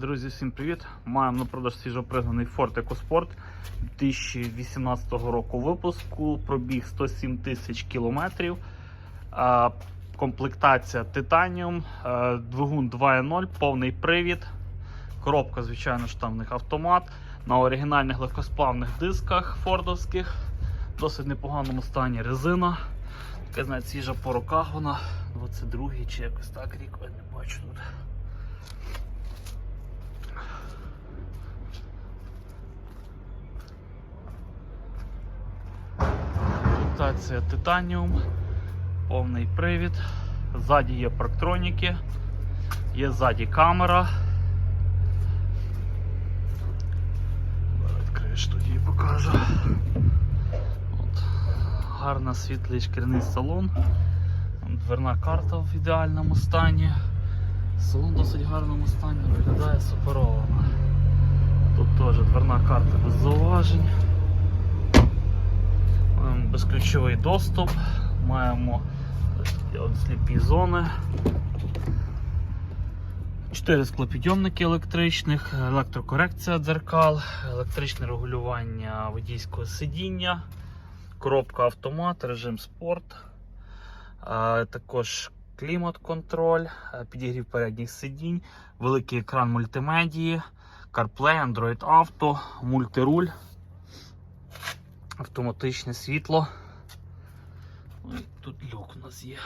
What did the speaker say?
Друзі, всім привіт! Маємо на продаж свіжопригнаний Ford EcoSport 2018 року випуску. Пробіг 107 тисяч кілометрів. Комплектація Titanium, двигун 2.0, повний привід. Коробка, звичайно ж, там в них автомат. На оригінальних легкосплавних дисках фордовських. Досить непоганому стані резина. Така, знаєте, свіжа по руках вона. 22 чи якось так рік, я не бачу тут. Комплектація Titanium, повний привід. Ззаді є парктроніки, є ззаді камера. Відкриєш тоді покажу. От. Гарна світлий шкіряний салон. Дверна карта в ідеальному стані. Салон досить гарному стані, виглядає суперово. Тут теж дверна карта без зауважень. Безключовий доступ, маємо сліпі зони. Чотири склопідйомники електричних, електрокорекція дзеркал, електричне регулювання водійського сидіння, коробка автомат, режим спорт, також клімат-контроль, підігрів передніх сидінь, великий екран мультимедії, CarPlay, Android Auto, мультируль автоматичне світло. Ой, тут люк у нас є.